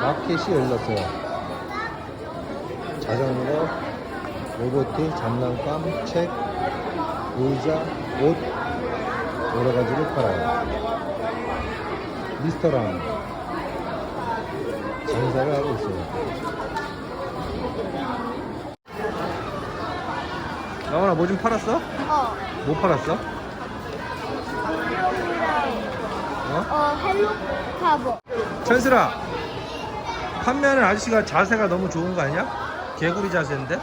마켓이 열렸어요. 자전거, 로봇, 장난감, 책, 의자, 옷 여러 가지를 팔아요. 미스터랑 장사를 하고 있어요. 나원아 뭐 좀 팔았어? 어. 뭐 팔았어? 어? 어, 헬로 카보. 천슬아 판매하는 아저씨가 자세가 너무 좋은 거 아니야? 개구리 자세인데?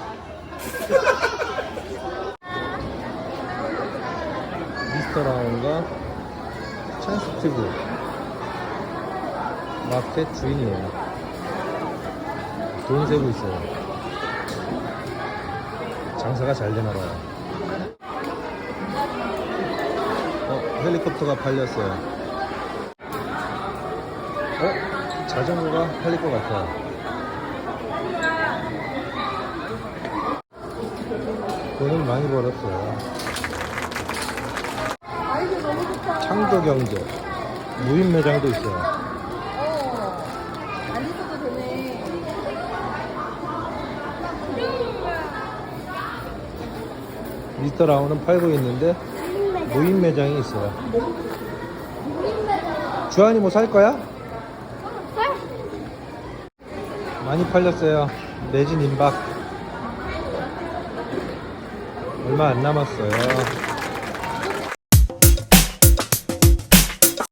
미스터 라운과 찬스 스티브 마켓 주인이에요 돈 세고 있어요 장사가 잘 되나 봐요 어 헬리콥터가 팔렸어요 어? 자전거가 팔릴 것 같아요. 돈을 많이 벌었어요. 좋다. 창조 경제. 무인 매장도 있어요. 미스터 라운은 팔고 있는데 무인 매장이 있어요. 주한이 뭐 살 거야? 많이 팔렸어요. 매진 임박. 얼마 안 남았어요.